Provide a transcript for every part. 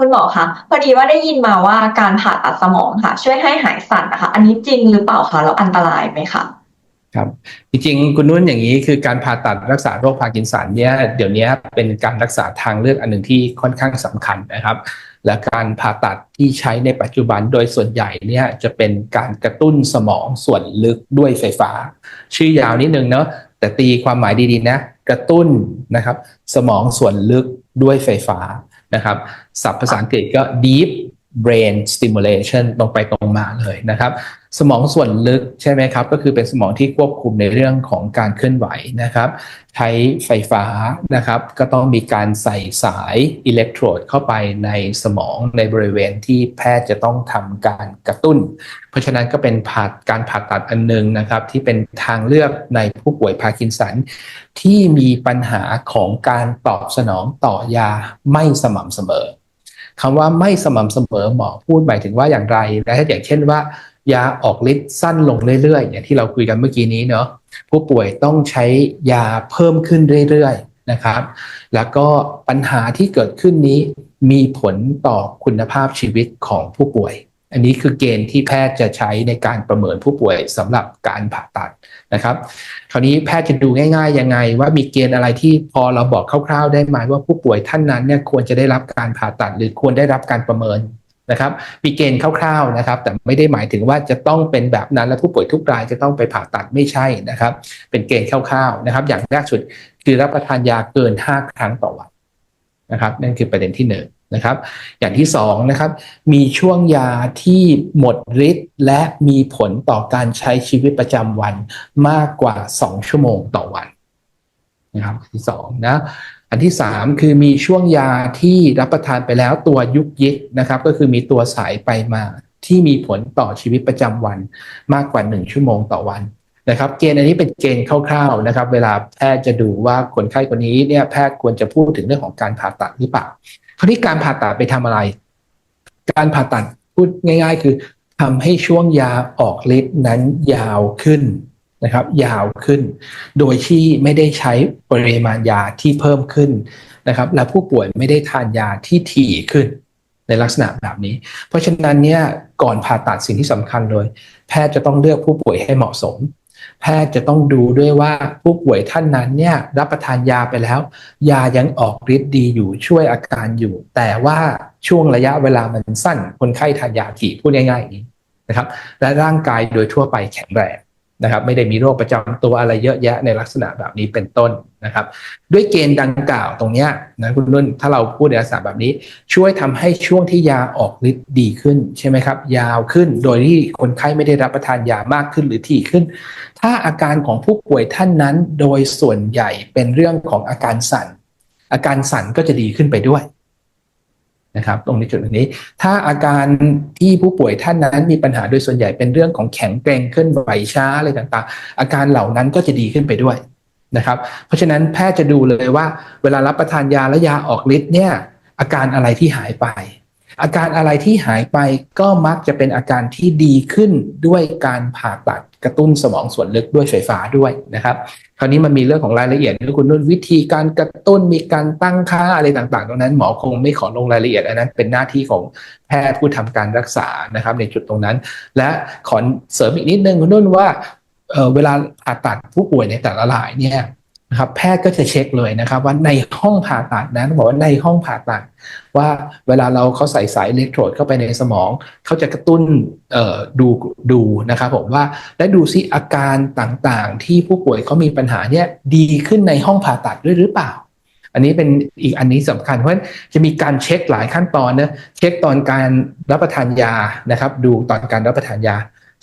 คุณหมอคะพอดีว่าได้ยินมาว่าการผ่าตัดสมองค่ะ ช่วยให้หายสั่นนะคะ อันนี้จริงหรือเปล่าคะแล้วอันตรายไหมคะครับจริงๆคุณนุ่นอย่างนี้คือการผ่าตัดรักษาโรคพาร์กินสันเนี่ยเดี๋ยวนี้เป็นการรักษาทางเลือกอันหนึ่งที่ค่อนข้างสำคัญนะครับ และการผ่าตัดที่ใช้ในปัจจุบันโดยส่วนใหญ่เนี่ยจะเป็นการกระตุ้นสมองส่วนลึกด้วยไฟฟ้า ชื่อยาวนิดนึงเนาะแต่ตีความหมายดีๆนะ กระตุ้นนะครับ สมองส่วนลึกด้วยไฟฟ้า นะครับศัพท์ภาษาอังกฤษก็ deep brain stimulation ตรงไปตรงมาเลยนะครับ สมองส่วนลึกใช่ไหมครับ ก็คือเป็นสมองที่ควบคุมในเรื่องของการเคลื่อนไหวนะครับ ใช้ไฟฟ้านะครับ ก็ต้องมีการใส่สายอิเล็กโทรดเข้าไปในสมองในบริเวณที่แพทย์จะต้องทำการกระตุ้น เพราะฉะนั้นก็เป็นผ่าการผ่าตัดอันหนึงนะครับ ที่เป็นทางเลือกในผู้ป่วยพาร์กินสัน ที่มีปัญหาของการตอบสนองต่อยาไม่สม่ำเสมอ คำว่าไม่สม่ำเสมอหมอพูดหมายถึงว่าอย่างไร และอย่างเช่นว่า ยาออกฤทธิ์สั้นลงเรื่อยๆอย่างที่เราคุยกันเมื่อกี้นี้เนาะผู้ป่วยต้องใช้ยาเพิ่มขึ้นเรื่อยๆนะครับ แล้วก็ปัญหาที่เกิดขึ้นนี้มีผลต่อคุณภาพชีวิตของผู้ป่วย อันนี้คือเกณฑ์ที่แพทย์จะใช้ในการประเมินผู้ป่วยสำหรับการผ่าตัดนะครับ คราวนี้แพทย์จะดูง่ายๆยังไง ว่ามีเกณฑ์อะไรที่พอเราบอกคร่าวๆ ได้ไหมว่าผู้ป่วยท่านนั้นเนี่ยควรจะได้รับการผ่าตัด หรือควรได้รับการประเมินนะครับ มีเกณฑ์คร่าวๆนะครับ แต่ไม่ได้หมายถึงว่าจะต้องเป็นแบบนั้นและผู้ป่วยทุกรายจะต้องไปผ่าตัดไม่ใช่นะครับ เป็นเกณฑ์คร่าวๆนะครับ อย่างแรกสุดคือรับประทานยาเกิน 5 ครั้งต่อวันนะครับ นั่นคือประเด็นที่หนึ่ง นะครับ อย่างที่สองนะครับ มีช่วงยาที่หมดฤทธิ์และมีผลต่อการใช้ชีวิตประจำวันมากกว่า 2 ชั่วโมงต่อวันนะครับที่สองนะอันที่3คือมีช่วงยาที่รับประทานไปแล้วตัวยุกยิกนะครับ ก็คือมีตัวสายไปมาที่มีผลต่อชีวิตประจำวันมากกว่า 1 ชั่วโมงต่อวันนะครับเกณฑ์อันนี้เป็นเกณฑ์คร่าวๆนะครับ เวลาแพทย์จะดูว่าคนไข้คนนี้เนี่ยแพทย์ควรจะพูดถึงเรื่องของการผ่าตัดหรือเปล่า คราวนี้การผ่าตัดไปทำอะไร การผ่าตัดพูดง่าย ๆ คือทำให้ช่วงยาออกฤทธิ์นั้นยาวขึ้นนะครับ ยาวขึ้น โดยที่ไม่ได้ใช้ปริมาณยาที่เพิ่มขึ้นนะครับ และผู้ป่วยไม่ได้ทานยาที่ถี่ขึ้นในลักษณะแบบนี้ เพราะฉะนั้นเนี่ยก่อนผ่าตัดสิ่งที่สำคัญเลย แพทย์จะต้องเลือกผู้ป่วยให้เหมาะสม แพทย์จะต้องดูด้วยว่าผู้ป่วยท่านนั้นเนี่ยรับประทานยาไปแล้ว ยายังออกฤทธิ์ดีอยู่ช่วยอาการอยู่ แต่ว่าช่วงระยะเวลามันสั้น คนไข้ทานยาถี่พูดง่ายๆอย่างนี้นะครับ และร่างกายโดยทั่วไปแข็งแรง นะครับไม่ได้มีโรคประจำตัวอะไรเยอะแยะในลักษณะแบบนี้เป็นต้นนะครับ ด้วยเกณฑ์ดังกล่าวตรงนี้นะคุณนุ่นถ้าเราพูดในลักษณะแบบนี้ ช่วยทำให้ช่วงที่ยาออกฤทธิ์ดีขึ้นใช่ไหมครับ ยาวขึ้นโดยที่คนไข้ไม่ได้รับประทานยามากขึ้นหรือถี่ขึ้น ถ้าอาการของผู้ป่วยท่านนั้นโดยส่วนใหญ่เป็นเรื่องของอาการสั่น อาการสั่นก็จะดีขึ้นไปด้วย นะครับตรงนี้จุดนี้ ถ้าอาการที่ผู้ป่วยท่านนั้นมีปัญหาโดยส่วนใหญ่เป็นเรื่องของแข็งเกร็งเคลื่อนไหวช้าอะไรต่างๆ อาการเหล่านั้นก็จะดีขึ้นไปด้วยนะครับเพราะฉะนั้นแพทย์จะดูเลยว่า เวลารับประทานยาและยาออกฤทธิ์เนี่ยอาการอะไรที่หายไป อาการอะไรที่หายไปก็มักจะเป็นอาการที่ดีขึ้นด้วยการผ่าตัดกระตุ้นสมองส่วนลึกด้วยไฟฟ้าด้วยนะครับ คราวนี้มันมีเรื่องของรายละเอียดที่คุณนุ่นวิธีการกระตุ้นมีการตั้งค่าอะไรต่างๆ ตรงนั้นหมอคงไม่ขอลงรายละเอียดอันนั้น เป็นหน้าที่ของแพทย์ผู้ทำการรักษานะครับ ในจุดตรงนั้น และขอเสริมอีกนิดนึงคุณนุ่นว่าเเวลาผ่าตัดผู้ป่วยในแต่ละรายเนี่ย นะครับแพทย์ก็จะเช็คเลยนะครับ ว่าในห้องผ่าตัดนะต้องบอกว่าในห้องผ่าตัด ว่าเวลาเราเขาใส่สายอิเล็กโทรดเข้าไปในสมอง เขาจะกระตุ้นดูดูนะครับผมว่าและดูซิอาการต่างๆ ที่ผู้ป่วยเขามีปัญหาเนี่ยดีขึ้นในห้องผ่าตัดด้วยหรือเปล่า อันนี้เป็นอีกอันนี้สำคัญเพราะจะมีการเช็คหลายขั้นตอนนะเช็คตอนการรับประทานยานะครับ ดูตอนการรับประทานยา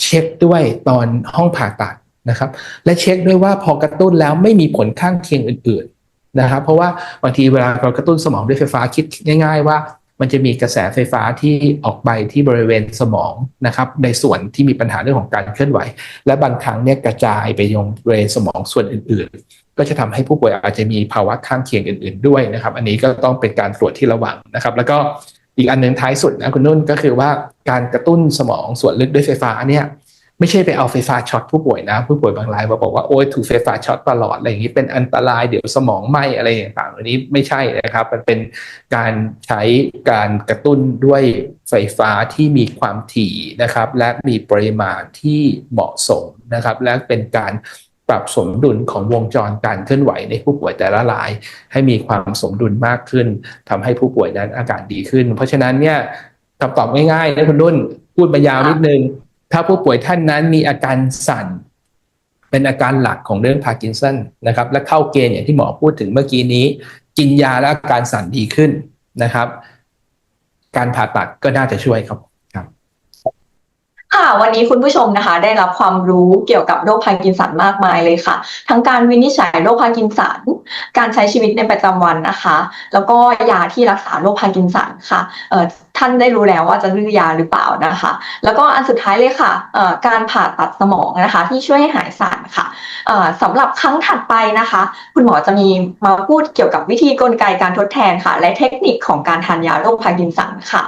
เช็คด้วยตอนห้องผ่าตัด นะครับ และเช็คด้วยว่าพอกระตุ้นแล้วไม่มีผลข้างเคียงอื่นๆนะครับ เพราะว่าบางทีเวลาเรากระตุ้นสมองด้วยไฟฟ้าคิดง่าย ๆ ว่ามันจะมีกระแสไฟฟ้าที่ออกไปที่บริเวณสมองนะครับ ในส่วนที่มีปัญหาเรื่องของการเคลื่อนไหว และบางครั้งเนี่ยกระจายไปยังบริเวณสมองส่วนอื่น ๆ ก็จะทำให้ผู้ป่วยอาจจะมีภาวะข้างเคียงอื่น ๆ ด้วยนะครับ อันนี้ก็ต้องเป็นการตรวจที่ระวังนะครับ แล้วก็อีกอันหนึ่งท้ายสุดนะคุณนุ่นก็คือว่าการกระตุ้นสมองส่วนลึกด้วยไฟฟ้าเนี่ย ไม่ใช่ไปเอาไฟฟ้าช็อตผู้ป่วยนะ ผู้ป่วยบางรายมาบอกว่าโอ้ยถูกไฟฟ้าช็อตตลอดอะไรอย่างนี้เป็นอันตรายเดี๋ยวสมองไหมอะไรต่างๆอันนี้ไม่ใช่นะครับ มันเป็นการใช้การกระตุ้นด้วยไฟฟ้าที่มีความถี่นะครับ และมีปริมาณที่เหมาะสมนะครับ และเป็นการปรับสมดุลของวงจรการเคลื่อนไหวในผู้ป่วยแต่ละราย ให้มีความสมดุลมากขึ้นทำให้ผู้ป่วยนั้นอาการดีขึ้น เพราะฉะนั้นเนี่ยคำตอบง่ายๆนะคุณนุ่นพูดมายาวนิดนึง ถ้าผู้ป่วยท่านนั้นมีอาการสั่น เป็นอาการหลักของเรื่องพาร์กินสันนะครับ และเข้าเกณฑ์อย่างที่หมอพูดถึงเมื่อกี้นี้ กินยาแล้วอาการสั่นดีขึ้นนะครับ การผ่าตัดก็น่าจะช่วยครับค่ะวันนี้คุณผู้ชมนะคะ ได้รับความรู้เกี่ยวกับโรคพาร์กินสันมากมายเลยค่ะ ทั้งการวินิจฉัยโรคพาร์กินสัน การใช้ชีวิตในประจำวันนะคะ แล้วก็ยาที่รักษาโรคพาร์กินสันค่ะท่านได้รู้แล้วว่าจะเลือยาหรือเปล่านะคะ แล้วก็อันสุดท้ายเลยค่ะการผ่าตัดสมองนะคะ ที่ช่วยให้หายสั่นค่ะเอ่อสำหรับครั้งถัดไปนะคะ คุณหมอจะมีมาพูดเกี่ยวกับวิธีกลไกการทดแทนค่ะ และเทคนิคของการทานยาโรคพาร์กินสันค่ะ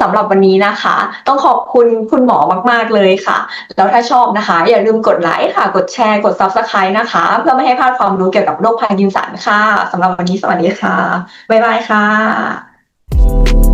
สำหรับวันนี้นะคะ ต้องขอบคุณคุณหมอมาก ๆเลยค่ะ แล้วถ้าชอบนะคะ อย่าลืมกดไลค์ค่ะ กดแชร์กด Subscribe นะคะ เพื่อไม่ให้พลาดความรู้เกี่ยวกับโรคพาร์กินสันค่ะสำหรับวันนี้สวัสดีค่ะบ๊ายบายค่ะ